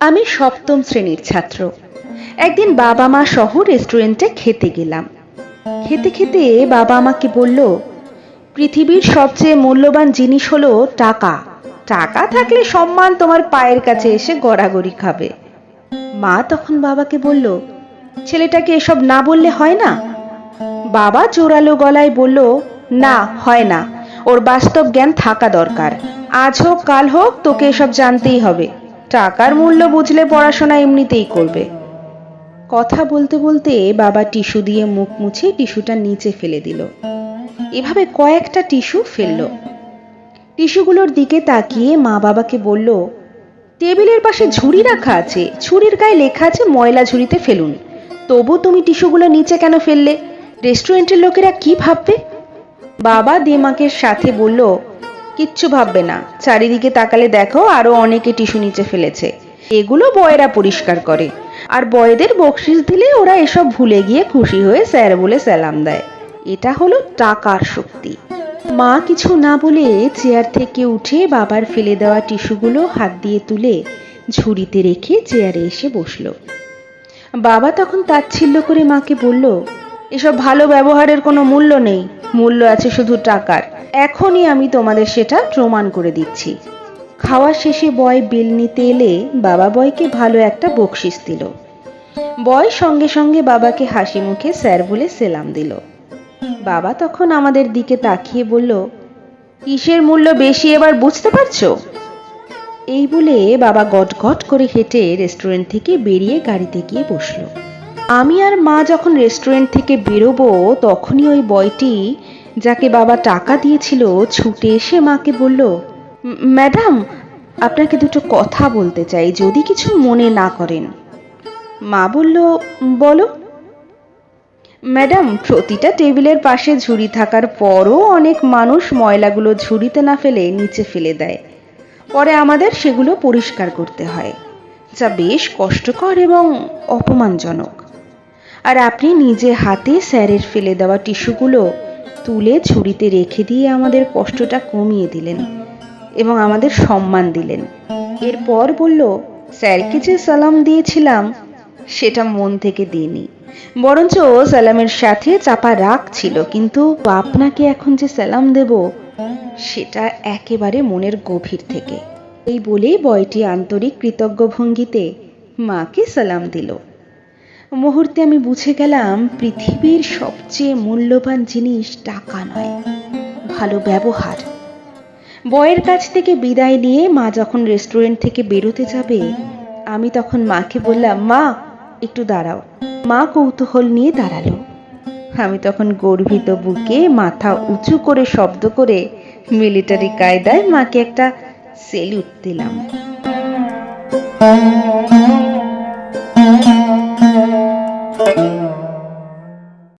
আমি সপ্তম শ্রেণির ছাত্র। একদিন বাবা মা সহ রেস্টুরেন্টে খেতে গেলাম। খেতে খেতে বাবা আমাকে বলল, পৃথিবীর সবচেয়ে মূল্যবান জিনিস হলো টাকা। টাকা থাকলে সম্মান তোমার পায়ের কাছে এসে গড়াগড়ি খাবে। মা তখন বাবাকে বলল, ছেলেটাকে এসব না বললে হয় না? বাবা জোরালো গলায় বলল, না, হয় না। ওর বাস্তব জ্ঞান থাকা দরকার। আজ হোক, কাল হোক, তোকে এসব জানতেই হবে। টাকার মূল্য বুঝলে পড়াশোনা এমনিতেই করবে। কথা বলতে বলতে বাবা টিস্যু দিয়ে মুখ মুছে টিস্যুটা নিচে ফেলে দিল। এভাবে কয়েকটা টিস্যু ফেলল। টিস্যুগুলোর দিকে তাকিয়ে মা বাবাকে বলল, টেবিলের পাশে ঝুড়ি রাখা আছে। ঝুড়ির গায়ে লেখা আছে, ময়লা ঝুড়িতে ফেলুন। তবু তুমি টিস্যুগুলো নিচে কেন ফেললে? রেস্টুরেন্টের লোকেরা কি ভাববে? বাবা দেমাকের সাথে বলল কিচ্ছু ভাববে না। চারিদিকে তাকালে দেখো আরও অনেকে টিস্যু নিচে ফেলেছে। এগুলো বয়েরা পরিষ্কার করে। আর বয়েদের বকশিস দিলে ওরা এসব ভুলে গিয়ে খুশি হয়ে স্যার বলে সালাম দেয়। এটা হলো টাকার শক্তি। মা কিছু না বলে চেয়ার থেকে উঠে বাবার ফেলে দেওয়া টিস্যুগুলো হাত দিয়ে তুলে ঝুড়িতে রেখে চেয়ারে এসে বসল। বাবা তখন তাচ্ছিল্য করে মাকে বলল এসব ভালো ব্যবহারের কোনো মূল্য নেই। মূল্য আছে শুধু টাকার। এখনই আমি তোমাদের সেটা প্রমাণ করে দিচ্ছি। খাওয়া শেষে বয় বিল নিতে এলে বাবা বয়কে ভালো একটা বকশিস দিল। বয় সঙ্গে সঙ্গে বাবাকে হাসি মুখে স্যার বলে সেলাম দিল। বাবা তখন আমাদের দিকে তাকিয়ে বলল, কিসের মূল্য বেশি এবার বুঝতে পারছ? এই বলে বাবা গট গট করে হেঁটে রেস্টুরেন্ট থেকে বেরিয়ে গাড়িতে গিয়ে বসল। আমি আর মা যখন রেস্টুরেন্ট থেকে বেরোবো, তখনই ওই বয়টি যাকে বাবা টাকা দিয়েছিল ছুটে এসে মাকে বলল ম্যাডাম, আপনাকে দুটো কথা বলতে চাই, যদি কিছু মনে না করেন। মা বলল, বলো। ম্যাডাম, প্রতিটা টেবিলের পাশে ঝুড়ি থাকার পরও অনেক মানুষ ময়লাগুলো ঝুড়িতে না ফেলে নিচে ফেলে দেয়। পরে আমাদের সেগুলো পরিষ্কার করতে হয়, যা বেশ কষ্টকর এবং অপমানজনক। আর আপনি নিজে হাতে স্যারের ফেলে দেওয়া টিস্যুগুলো তুলে ছুরিতে রেখে দিয়ে আমাদের কষ্টটা কমিয়ে দিলেন এবং আমাদের সম্মান দিলেন। এরপর বলল, স্যারকে যে সালাম দিয়েছিলাম, সেটা মন থেকে দিইনি। বরঞ্চ সালামের সাথে চাপা রাগ ছিল, কিন্তু আপনাকে এখন যে সালাম দেব, সেটা একেবারে মনের গভীর থেকে। এই বলেই বয়টি আন্তরিক কৃতজ্ঞ ভঙ্গিতে মাকে সালাম দিল। মুহূর্তে আমি বুঝে গেলাম, পৃথিবীর সবচেয়ে মূল্যবান জিনিস টাকা নয়, ভালো ব্যবহার। বয়ের কাছ থেকে বিদায় নিয়ে মা যখন রেস্টুরেন্ট থেকে বেরোতে যাবে, আমি তখন মাকে বললাম, মা, একটু দাঁড়াও। মা কৌতূহল নিয়ে দাঁড়াল। আমি তখন গর্বিত বুকে মাথা উঁচু করে শব্দ করে মিলিটারি কায়দায় মাকে একটা সেলুট দিলাম।